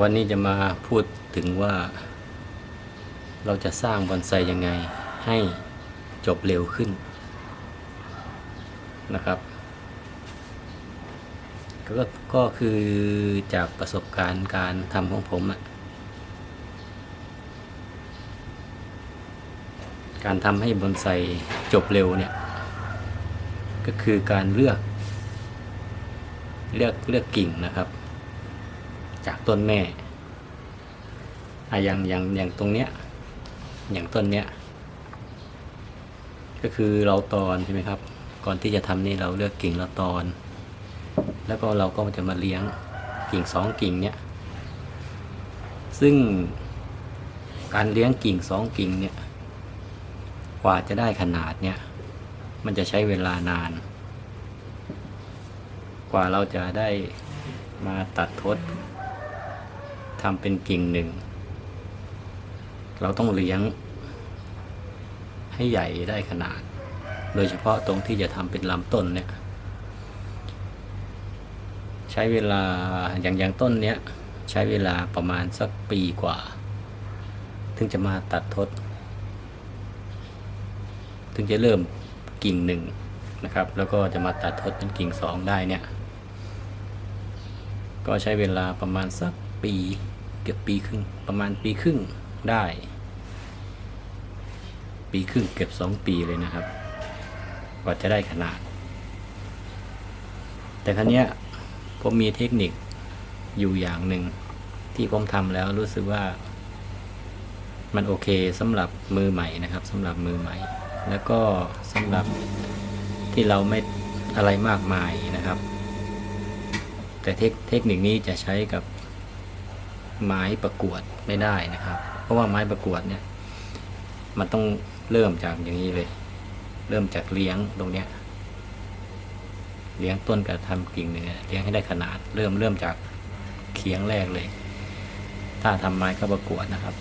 วันนี้จะมาพูดถึงว่า เราจะสร้างบอนไซยังไงให้จบเร็วขึ้นนะครับ ก็ก็คือจากประสบการณ์การทำของผมอะการทำให้บอนไซจบเร็วเนี่ย ก็คือการเลือก เลือกเลือกกิ่งนะครับ จากต้นแม่อะอย่างอย่างอย่างตรงเนี้ย อย่างต้นเนี้ย ก็คือเราตอนใช่ไหมครับ ก่อนที่จะทำนี่เราเลือกกิ่งเราตอน แล้วก็เราก็จะมาเลี้ยงกิ่งสองกิ่งเนี้ย ซึ่งการเลี้ยงกิ่งสองกิ่งเนี่ย กว่าจะได้ขนาดเนี่ยมันจะใช้เวลานาน กว่าเราจะได้มาตัดทด ทำเป็นกิ่งหนึ่ง เราต้องเลี้ยง ให้ใหญ่ได้ขนาด โดยเฉพาะตรงที่จะทำเป็นลำต้นเนี่ย ใช้เวลาอย่างอย่างต้นเนี้ยใช้เวลาประมาณสักปีกว่า ถึงจะมาตัดทด ถึงจะเริ่มกิ่งหนึ่งนะครับ แล้วก็จะมาตัดทดเป็นกิ่งสองได้เนี่ย ก็ใช้เวลาประมาณสักปี เกือบปีครึ่งประมาณปีครึ่งได้ ปีครึ่งเกือบสองปีเลยนะครับกว่าจะได้ขนาด แต่ครั้งนี้ยผมมีเทคนิคอยู่อย่างหนึ่งที่ผมทำแล้วรู้สึกว่า มันโอเคสำหรับมือใหม่นะครับสำหรับมือใหม่ แล้วก็สำหรับที่เราไม่อะไรมากมายนะครับ แต่เทคเทคนิคนี้จะใช้กับ ไม้ประกวดไม่ได้นะครับ เพราะว่าไม้ประกวดเนี่ย มันต้องเริ่มจากอย่างนี้เลย เริ่มจากเลี้ยงตรงเนี้ย เลี้ยงต้นกับทำกิ่งเนี่ยเลี้ยงให้ได้ขนาด เริ่มเริ่มจากเคียงแรกเลย ถ้าทำไม้เข้าประกวดนะครับ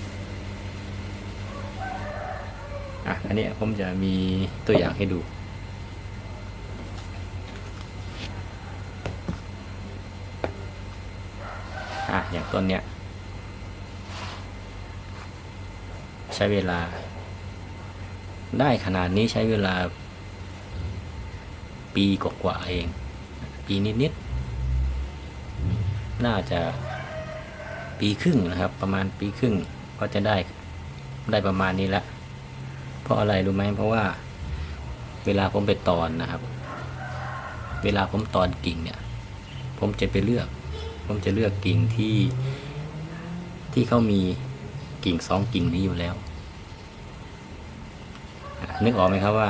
อะอันนี้ผมจะมีตัวอย่างให้ดูอะอย่างต้นเนี้ย ใช้เวลา ได้ขนาดนี้ใช้เวลา ปีกว่าเอง ปีนิดๆ น่าจะปีครึ่งนะครับ ประมาณปีครึ่งก็จะได้ได้ประมาณนี้ละเพราะอะไรรู้ไหมเพราะว่า เวลาผมไปตอนนะครับ เวลาผมตอนกิ่งเนี่ย ผมจะไปเลือก ผมจะเลือกกิ่งที่ที่เขามี กิ่งสองกิ่งนี้อยู่แล้วนึกออกไหมครับว่า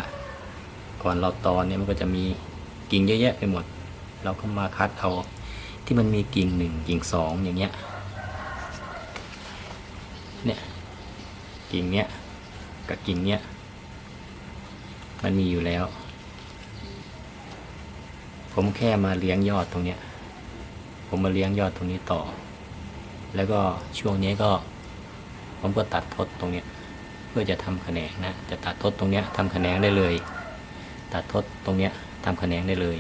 ก่อนเราตอนเนี่ยมันก็จะมีกิ่งเยอะแยะไปหมด เราก็มาคัดเอาที่มันมีกิ่งหนึ่งกิ่งสองอย่างเงี้ยเนี่ยกิ่งเนี้ยกับกิ่งเนี้ยมันมีอยู่แล้ว ผมแค่มาเลี้ยงยอดตรงเนี้ยผมมาเลี้ยงยอดตรงนี้ต่อ แล้วก็ช่วงนี้ก็ ผมก็ตัดทดตรงเนี้ยเพื่อจะทำแขนงนะจะตัดทดตรงเนี้ยทำแขนงได้เลย ตัดทดตรงเนี้ยทำแขนงได้เลย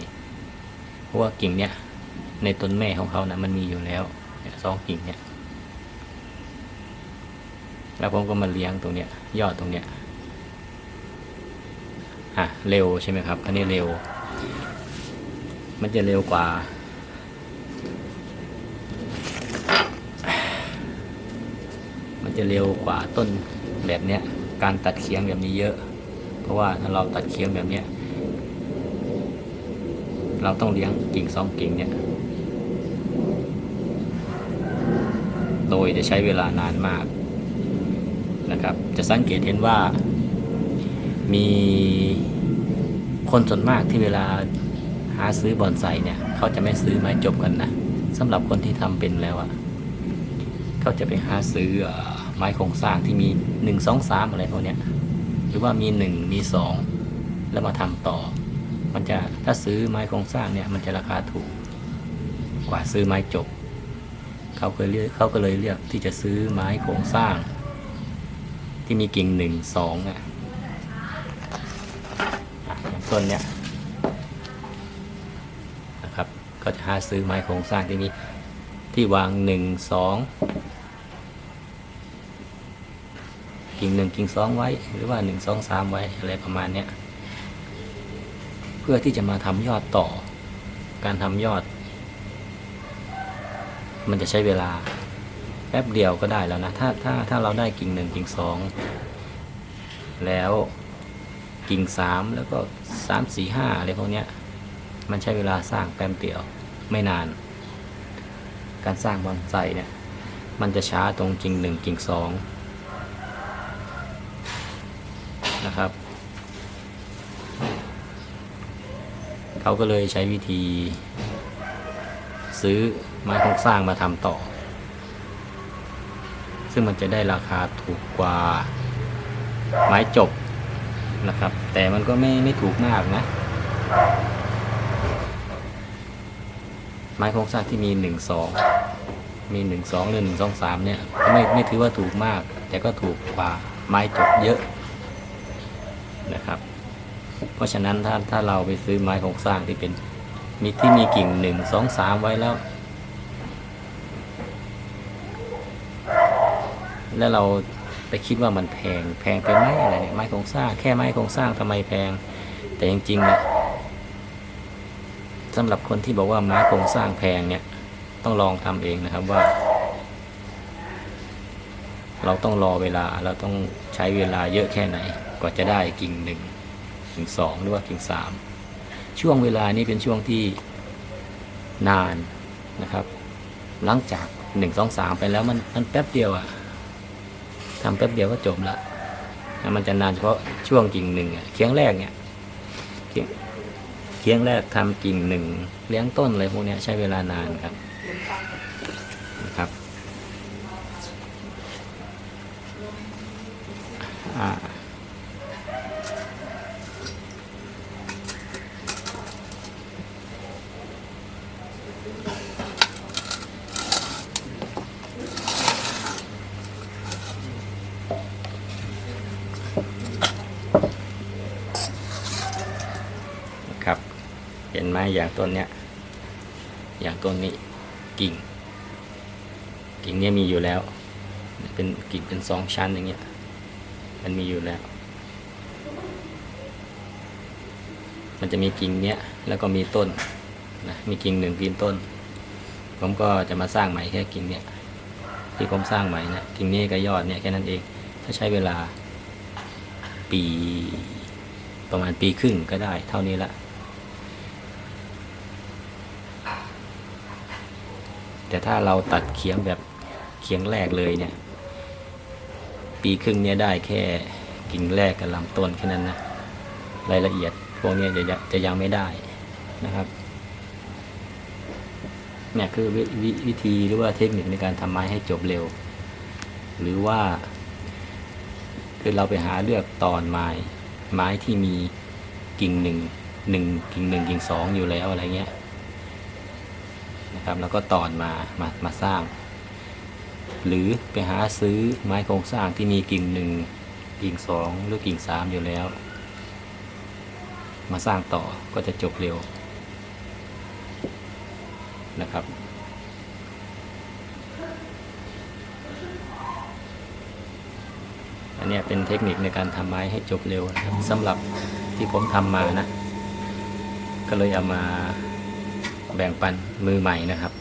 เพราะว่ากิ่งเนี้ยในต้นแม่ของเขานะมันมีอยู่แล้วสองกิ่งเนี้ยแล้วผมก็มาเลี้ยงตรงเนี้ยยอดตรงเนี้ยอะเร็วใช่ไหมครับอันนี้เร็ว มันจะเร็วกว่า มัน จะเร็วกว่าต้นแบบเนี้ยการตัดเคียงแบบนี้เยอะ เพราะว่าถ้าเราตัดเคียงแบบเนี้ยเราต้องเลี้ยงกิ่งสองกิ่งเนี่ยโดยจะใช้เวลานานมากนะครับ จะสังเกตเห็นว่า มีคนส่วนมากที่เวลาหาซื้อบอนไซเนี่ย เขาจะไม่ซื้อไม้จบกันนะสำหรับคนที่ทำเป็นแล้วอะเขาจะไปหาซื้ออ่อ ไม้โครงสร้างที่มีหนึ่งสองสามอะไรพวกเนี้ยหรือว่ามีหนึ่งมีสองแล้วมาทำต่อ มันจะถ้าซื้อไม้โครงสร้างเนี่ยมันจะราคาถูกกว่าซื้อไม้จบ เขาเคยเลือกเขาก็เลยเลือกที่จะซื้อไม้โครงสร้าง ที่มีกิ่งหนึ่งสองอะอย่างต้นเนี้ยนะครับก็จะหาซื้อไม้โครงสร้างที่มีที่วางหนึ่งสอง กิ่งหนึ่งกิ่งสองไว้ หรือว่าหนึ่งสองสามไว้อะไรประมาณเนี้ยเพื่อที่จะมาทำยอดต่อ การทำยอด มันจะใช้เวลาแป๊บเดียวก็ได้แล้วนะ ถ้าถ้าถ้าเราได้กิ่งหนึ่งกิ่งสองแล้วกิ่งสามแล้วก็สามสี่ห้าอะไรพวกเนี้ยมันใช้เวลาสร้างแป๊บเดียวไม่นาน การสร้างบอนไซเนี่ยมันจะช้าตรงกิ่งหนึ่งกิ่งสอง นะครับ เขาก็เลยใช้วิธี ซื้อไม้โครงสร้างมาทำต่อ ซึ่งมันจะได้ราคาถูกกว่าไม้จบนะครับ แต่มันก็ไม่ไม่ถูกมากนะ ไม้โครงสร้างที่มีหนึ่งสองมีหนึ่งสองหรือหนึ่งสองสามเนี่ยไม่ไม่ถือว่าถูกมาก แต่ก็ถูกกว่าไม้จบเยอะ นะครับ เพราะฉะนั้นถ้าถ้าเราไปซื้อไม้โครงสร้างที่เป็นมีที่มีกิ่งหนึ่งสองสามไว้แล้ว แล้วเราไปคิดว่ามันแพงแพงไปไหมอะไรเนี่ยไม้โครงสร้าง แค่ไม้โครงสร้างทำไมแพง แต่จริงๆเนี่ยสำหรับคนที่บอกว่าไม้โครงสร้างแพงเนี่ยต้องลองทำเองนะครับว่า เราต้องรอเวลาเราต้องใช้เวลาเยอะแค่ไหน ว่าจะได้กิ่งหนึ่งกิ่งสองหรือว่ากิ่งสามช่วงเวลานี้เป็นช่วงที่นานนะครับ หลังจากหนึ่งสองสามไปแล้วมันมันแป๊บเดียวอะทำแป๊บเดียวก็จบละแล้วมันจะนานเฉพาะช่วงกิ่งหนึ่งเคียงแรกเนี่ยเคียงแรกทำกิ่งหนึ่งเลี้ยงต้นอะไรพวกนี้ใช้เวลานานครับนะครับอ่านะครับ เห็น ไหมอย่างต้นเนี้ย อย่างต้นนี้กิ่ง กิ่งเนี้ยมีอยู่แล้ว เป็นกิ่งเป็นสองชั้นอย่างเงี้ย มันมีอยู่แล้ว มันจะมีกิ่งเนี้ยแล้วก็มีต้นนะมีกิ่งหนึ่งกิ่งต้น ผมก็จะมาสร้างใหม่แค่กิ่งเนี้ยที่ผมสร้างใหม่นะกิ่งนี้กับยอดเนี่ยแค่นั้นเองถ้าใช้เวลาปีประมาณปีครึ่งก็ได้เท่านี้ละ แต่ถ้าเราตัดเคียงแบบเคียงแรกเลยเนี่ย ปีครึ่งเนี่ยได้แค่กิ่งแรกกับลำต้นแค่นั้นนะรายละเอียดพวกเนี้ยจะจะจะยังไม่ได้นะครับเนี่ยคือวววิธีหรือว่าเทคนิคในการทำไม้ให้จบเร็ว หรือว่า คือเราไปหาเลือกตอนไม้ ไม้ที่มีกิ่งหนึ่งหนึ่งกิ่งหนึ่งกิ่งสองอยู่แล้วอะไรเงี้ย นะครับ แล้วก็ตอนมามามาสร้าง หรือไปหาซื้อไม้โครงสร้างที่มีกิ่งหนึ่งกิ่งสองหรือกิ่งสามอยู่แล้ว มาสร้างต่อก็จะจบเร็วนะครับอันนี้เป็นเทคนิคในการทำไม้ให้จบเร็วนะครับสำหรับที่ผมทำมานะ ก็เลยเอามา แบ่งปันมือใหม่นะครับ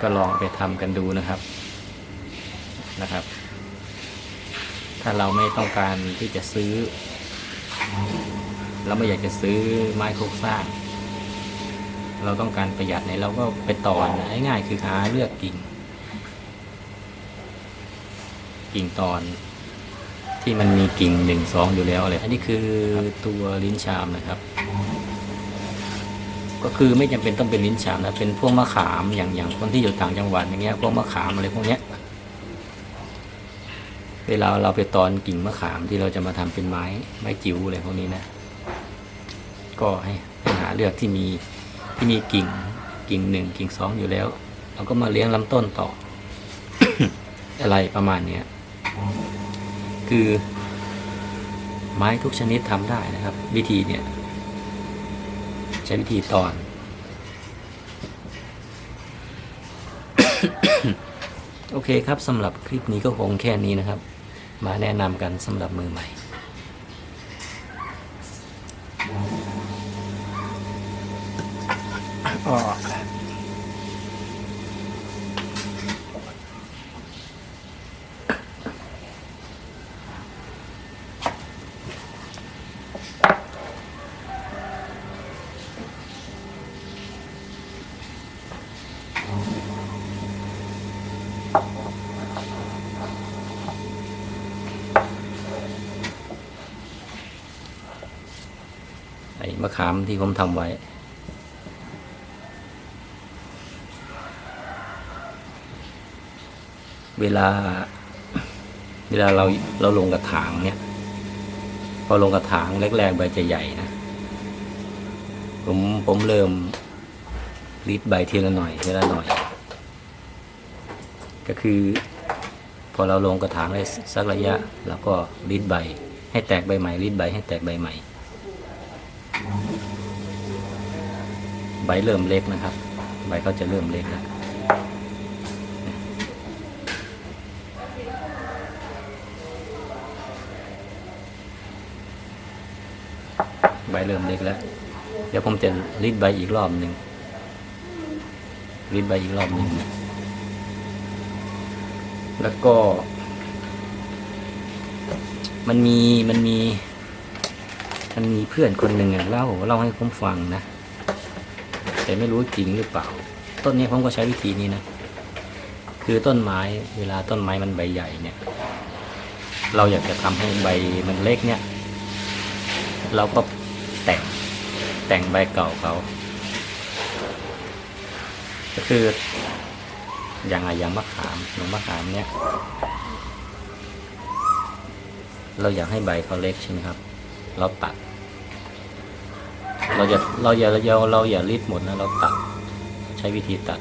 ก็ลองไปทำกันดูนะครับนะครับ ถ้าเราไม่ต้องการที่จะซื้อ เราไม่อยากจะซื้อไม้โครงสร้าง เราต้องการประหยัดเนี่ยเราก็ไปตอนง่ายๆคือหาเลือกกิ่ง กิ่งตอนที่มันมีกิ่งหนึ่งสองอยู่แล้วอะไร อันนี้คือตัวลิ้นชามนะครับ ก็คือไม่จำเป็นต้องเป็นลิ้นชามนะเป็นพวกมะขามอย่างอย่างคนที่อยู่ต่างจังหวัดอย่างเงี้ยพวกมะขามอะไรพวกเนี้ยเวลาเราไปตอนกิ่งมะขามที่เราจะมาทำเป็นไม้ไม้จิ๋วอะไรพวกนี้นะ ก็ให้ให้หาเลือกที่มีที่มีกิ่งกิ่งหนึ่งกิ่งสองอยู่แล้วเราก็มาเลี้ยงลำต้นต่อ อะไรประมาณเนี้ยคือไม้ทุกชนิดทำได้นะครับ วิธีเนี่ย ช้วิธีตอน โอเคครับสำหรับคลิปนี้ก็คงแค่นี้นะครับ มาแนะนำกันสำหรับมือใหม่ ขามที่ผมทำไว้ เวลา เวลาเราเราลงกระถางเนี่ย พอลงกระถางแรกๆใบจะใหญ่นะ ผมผมเริ่มรีดใบทีละหน่อยทีละหน่อย ก็คือ พอเราลงกระถางได้สักระยะเราก็รีดใบ ให้แตกใบใหม่รีดใบให้แตกใบใหม่ ใบเริ่มเล็กนะครับ ใบก็จะเริ่มเล็กแล้วใบเริ่มเล็กแล้ว เดี๋ยวผมจะรีดใบอีกรอบหนึ่งรีดใบอีกรอบหนึ่งแล้วก็ มันมีมันมี มันมีเพื่อนคนหนึ่งอะเล่าเล่าให้ผมฟังนะ แต่ไม่รู้จริงหรือเปล่า ต้นนี้ผมก็ใช้วิธีนี้นะ คือต้นไม้เวลาต้นไม้มันใบใหญ่เนี่ย เราอยากจะทำให้ใบมันเล็กเนี่ย เราก็แต่งแต่งใบเก่าเขา ก็คืออย่างอะไรอย่างมะขามอย่างมะขามเนี่ย เราอยากให้ใบเขาเล็กใช่ไหมครับ เราตัด เราอย่าเราอย่าเราเราอย่ารีดหมดนะเราตัดใช้วิธีตัด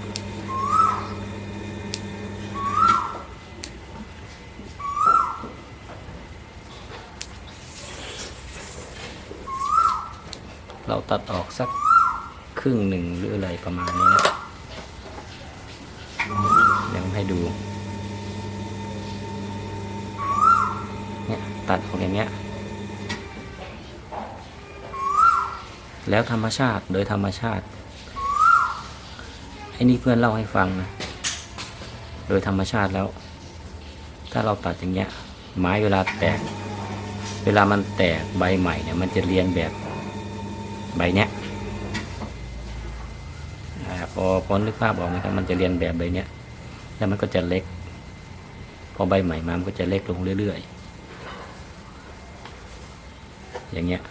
เราตัดออกสักครึ่งหนึ่งหรืออะไรประมาณนี้นะเดี๋ยวให้ดู เนี่ยตัดออกอย่างเงี้ย แล้วธรรมชาติโดยธรรมชาติไอ้นี่เพื่อนเล่าให้ฟังนะโดยธรรมชาติแล้ว ถ้าเราตัดอย่างเงี้ย ไม้เวลาแตก เวลามันแตกใบใหม่เนี่ย มันจะเรียนแบบใบเนี้ยพอพอนึกภาพออกนะครับมันจะเรียนแบบใบเนี้ยแล้วมันก็จะเล็ก พอใบใหม่มามันก็จะเล็กลงเรื่อยๆอย่างเงี้ย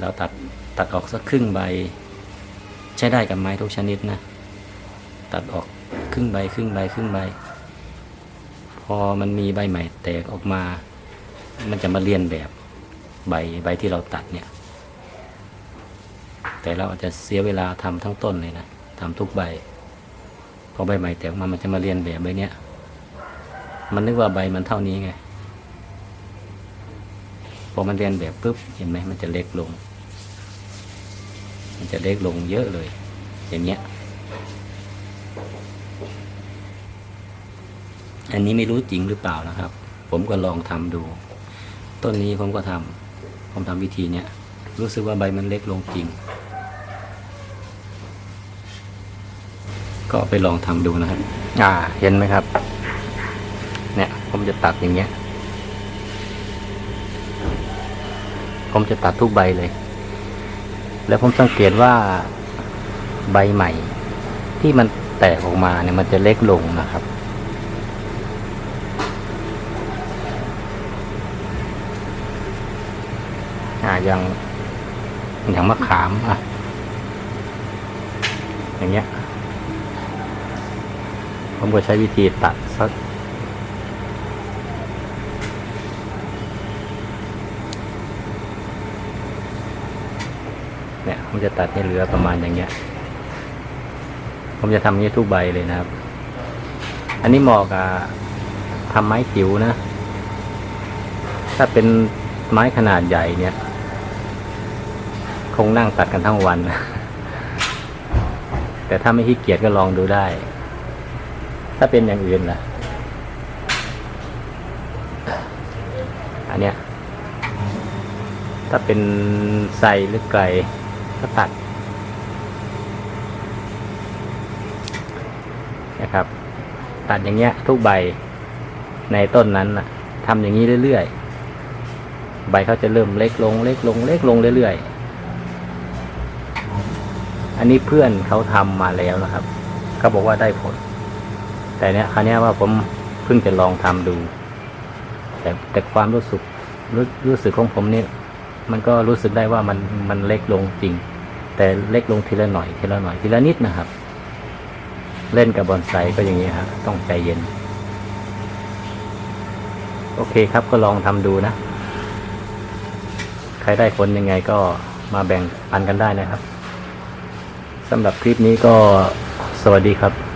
เราตัดตัดออกสักครึ่งใบ ใช้ได้กับไม้ทุกชนิดนะ ตัดออกครึ่งใบครึ่งใบครึ่งใบ พอมันมีใบใหม่แตกออกมา มันจะมาเรียนแบบใบใบที่เราตัดเนี่ย แต่เราอาจจะเสียเวลาทำทั้งต้นเลยนะทำทุกใบ พอใบใหม่แตกมามันจะมาเรียนแบบใบเนี้ย มันนึกว่าใบมันเท่านี้ไง พอมันเรียนแบบปุ๊บเห็นไหมมันจะเล็กลง มันจะเล็กลงเยอะเลย อย่างเงี้ย อันนี้ไม่รู้จริงหรือเปล่านะครับ ผมก็ลองทำดู ต้นนี้ผมก็ทำผมทำวิธีเนี้ยรู้สึกว่าใบมันเล็กลงจริง ก็ไปลองทำดูนะครับ อ่า เห็นไหมครับ เนี่ย ผมจะตัดอย่างเงี้ย ผมจะตัดทุกใบเลย แล้วผมสังเกตว่าใบใหม่ ที่มันแตกออกมาเนี่ยมันจะเล็กลงนะครับ อ่าอย่างอย่างมะขามอะ อย่างเงี้ย ผมก็ใช้วิธีตัดสักเนี่ย ผมจะตัดให้เหลือประมาณอย่างเงี้ย ผมจะทำอย่างนี้ทุกใบเลยนะครับ อันนี้เหมาะกับทำไม้จิ๋วนะ ถ้าเป็นไม้ขนาดใหญ่เนี่ย คงนั่งตัดกันทั้งวัน แต่ถ้าไม่ขี้เกียจก็ลองดูได้ ถ้าเป็นอย่างอื่นล่ะ อันเนี้ยถ้าเป็นใสหรือไก่ ก็ตัดนะครับ ตัดอย่างเงี้ย ทุกใบในต้นนั้นนะทำอย่างนี้เรื่อยๆ ใบเขาจะเริ่มเล็กลง เล็กลง เล็กลงเรื่อยๆ อันนี้เพื่อนเขาทำมาแล้วนะครับเขาบอกว่าได้ผล แต่เนี้ยคราวนี้ว่าผมเพิ่งจะลองทำดู แต่แต่ความรู้สึกรู้รู้สึกของผมเนี่ย มันก็รู้สึกได้ว่ามันมันเล็กลงจริง แต่เล็กลงทีละหน่อยทีละหน่อยทีละนิดนะครับ เล่นกับบอนไซก็อย่างนี้ครับต้องใจเย็น โอเคครับก็ลองทำดูนะ ใครได้ผลยังไงก็มาแบ่งปันกันได้นะครับสำหรับคลิปนี้ก็สวัสดีครับ